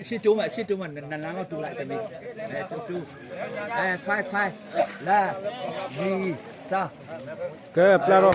အရှိတုံးမအရှိတုံးမနန်းနန်းတော့တူလိုက်တယ်မေအဲတူတူအဲဖိုင်ဖိုင်လာဒီသာကဲပြတော့